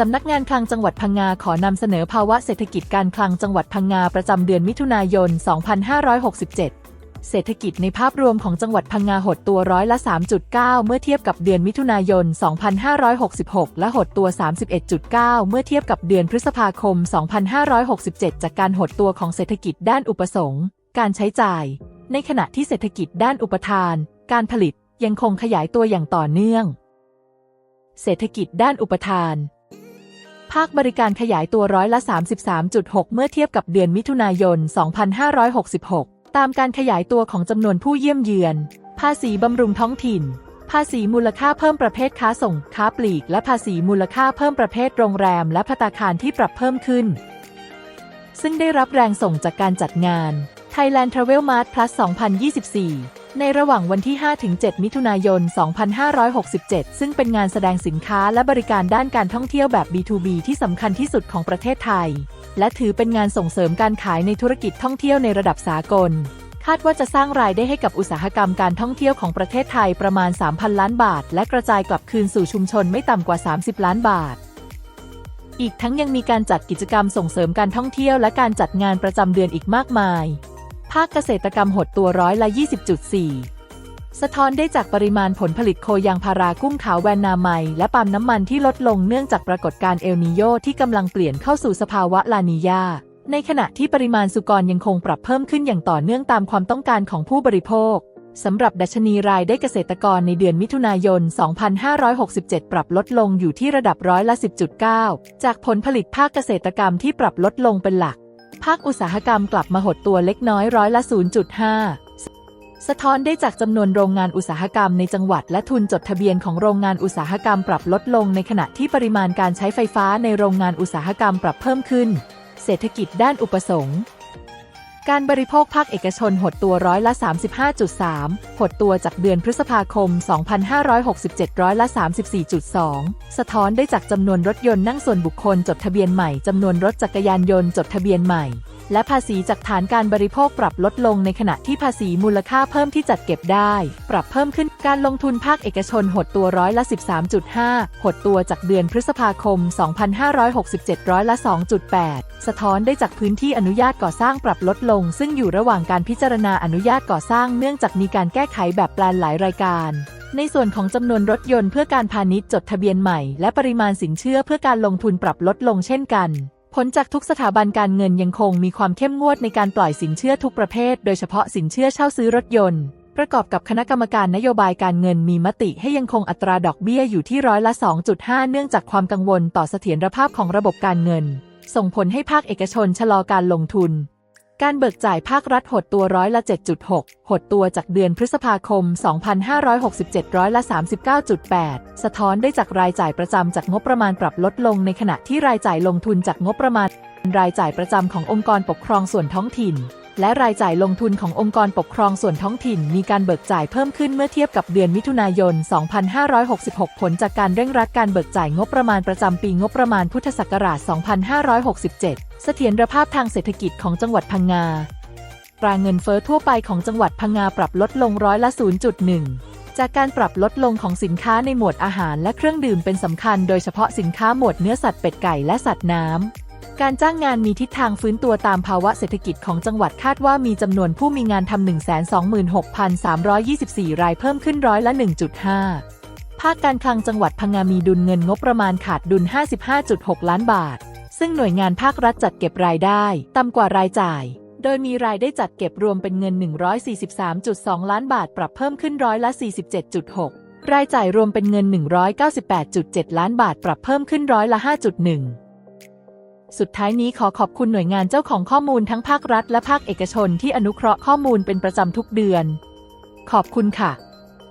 สำนักงานคลังจังหวัดพังงาขอนำเสนอภาวะเศรษฐกิจการคลังจังหวัดพังงาประจำเดือนมิถุนายน 2567 เศรษฐกิจในภาพรวมของจังหวัดพังงาหดตัวร้อยละ 3.9 เมื่อเทียบกับเดือนมิถุนายน 2566 และหดตัว 31.9 เมื่อเทียบกับเดือนพฤษภาคม 2567 จากการหดตัวของเศรษฐกิจด้านอุปสงค์ การใช้จ่าย ในขณะที่เศรษฐกิจด้านอุปทาน การผลิตยังคงขยายตัวอย่างต่อเนื่อง เศรษฐกิจด้านอุปทาน ภาคบริการขยายตัวร้อยละ 33.6 เมื่อเทียบกับเดือนมิถุนายน 2566 ตามการขยายตัวของจำนวนผู้เยี่ยมเยือน ภาษีบำรุงท้องถิ่น ภาษีมูลค่าเพิ่มประเภทค้าส่ง ค้าปลีก และภาษีมูลค่าเพิ่มประเภทโรงแรม และภัตาคารที่ปรับเพิ่มขึ้น ซึ่งได้รับแรงส่งจากการจัดงาน Thailand Travel Mart Plus 2024 ในระหว่างวันที่ 5-7 มิถุนายน 2567 ซึ่งเป็นงานแสดงสินค้าและบริการด้านการท่องเที่ยวแบบ B2B ที่สำคัญที่สุดของประเทศไทย และถือเป็นงานส่งเสริมการขายในธุรกิจท่องเที่ยวในระดับสากล คาดว่าจะสร้างรายได้ให้กับอุตสาหกรรมการท่องเที่ยวของประเทศไทยประมาณ 3,000 ล้านบาท และกระจายกลับคืนสู่ชุมชนไม่ต่ำกว่า 30 ล้านบาทอีกทั้งยังมีการจัดกิจกรรมส่งเสริมการท่องเที่ยวและการจัดงานประจำเดือนอีกมากมายาคเกษตรกรรมหดตัวร้อยละ 20.4 สะท้อนได้จากปริมาณผลผลิตโคยางพารากุ้งขาวแวนนาไมและปาล์มน้ำมันที่ลดลงเนื่องจากปรากฏการณ์เอลนิโยที่กำลังเปลี่ยนเข้าสู่สภาวะลานียาในขณะที่ปริมาณสุกรยังคงปรับเพิ่มขึ้นอย่างต่อเนื่องตามความต้องการของผู้บริโภคสำหรับดัชนีรายได้เกษตรกรในเดือนมิถุนายน 2567 ปรับลดลงอยู่ที่ระดับร้อยละ 10.9 จากผลผลิตภาคเกษตรกรรมที่ปรับลดลงเป็นหลัก ภาคอุตสาหกรรมกลับมาหดตัวเล็กน้อยร้อยละ 0.5 สะท้อนได้จากจำนวนโรงงานอุตสาหกรรมในจังหวัดและทุนจดทะเบียนของโรงงานอุตสาหกรรมปรับลดลงในขณะที่ปริมาณการใช้ไฟฟ้าในโรงงานอุตสาหกรรมปรับเพิ่มขึ้น เศรษฐกิจด้านอุปสงค์ การบริโภคภาคเอกชนหดตัวร้อยละ 35.3 หดตัวจากเดือนพฤษภาคม 2567 ร้อยละ 34.2 สะท้อนได้จากจำนวนรถยนต์นั่งส่วนบุคคลจดทะเบียนใหม่จำนวนรถจักรยานยนต์จดทะเบียนใหม่ และภาษีจากฐานการบริโภคปรับลดลงในขณะที่ภาษีมูลค่าเพิ่มที่จัดเก็บได้ ปรับเพิ่มขึ้นการลงทุนภาคเอกชนหดตัวร้อยละ 13.5 หดตัวจากเดือนพฤษภาคม 2567 ร้อยละ 2.8 สะท้อนได้จากพื้นที่อนุญาตก่อสร้างปรับลดลง ซึ่งอยู่ระหว่างการพิจารณาอนุญาตก่อสร้างเนื่องจากมีการแก้ไขแบบแปลนหลายรายการในส่วนของจำนวนรถยนต์เพื่อการพาณิชย์จดทะเบียนใหม่ และปริมาณสินเชื่อเพื่อการลงทุนปรับลดลงเช่นกัน ผลจากทุกสถาบันการเงินยังคงมีความเข้มงวดในการปล่อยสินเชื่อทุกประเภท โดยเฉพาะสินเชื่อเช่าซื้อรถยนต์ ประกอบกับคณะกรรมการนโยบายการเงินมีมติให้ยังคงอัตราดอกเบี้ยอยู่ที่ร้อยละ 2.5 เนื่องจากความกังวลต่อเสถียรภาพของระบบการเงิน ส่งผลให้ภาคเอกชนชะลอการลงทุน การเบิกจ่ายภาครัฐหดตัวร้อยละ 7.6 หดตัวจากเดือนพฤษภาคม 2567 ร้อยละ 39.8 สะท้อนได้จากรายจ่ายประจำจากงบประมาณปรับลดลงในขณะที่รายจ่ายลงทุนจากงบประมาณ รายจ่ายประจำขององค์กรปกครองส่วนท้องถิ่น และรายจ่ายลงทุนขององค์กรปกครองส่วนท้องถิ่นมีการเบิกจ่ายเพิ่มขึ้นเมื่อเทียบกับเดือนมิถุนายน 2566 ผลจากการเร่งรัดการเบิกจ่ายงบประมาณประจำปีงบประมาณพุทธศักราช 2567 เสถียรภาพทางเศรษฐกิจของจังหวัดพังงาตราเงินเฟ้อทั่วไปของจังหวัดพังงาปรับลดลงร้อยละ 0.1 จากการปรับลดลงของสินค้าในหมวดอาหารและเครื่องดื่มเป็นสำคัญ โดยเฉพาะสินค้าหมวดเนื้อสัตว์เป็ดไก่และสัตว์น้ำ การจ้างงานมีทิศทางฟื้นตัวตามภาวะเศรษฐกิจของจังหวัดคาดว่ามีจำนวนผู้มีงานทำ 126,324 รายเพิ่มขึ้นร้อยละ 1.5 ภาคการคลังจังหวัดพังงามีดุลเงินงบประมาณขาดดุล 55.6 ล้านบาท ซึ่งหน่วยงานภาครัฐจัดเก็บรายได้ต่ำกว่ารายจ่าย โดยมีรายได้จัดเก็บรวมเป็นเงิน 143.2 ล้านบาท ปรับเพิ่มขึ้นร้อยละ 47.6 รายจ่ายรวมเป็นเงิน 198.7 ล้านบาท ปรับเพิ่มขึ้นร้อยละ 5.1 สุดท้ายนี้ขอขอบคุณหน่วยงานเจ้าของข้อมูลทั้งภาครัฐและภาคเอกชนที่อนุเคราะห์ข้อมูลเป็นประจำทุกเดือน ขอบคุณค่ะ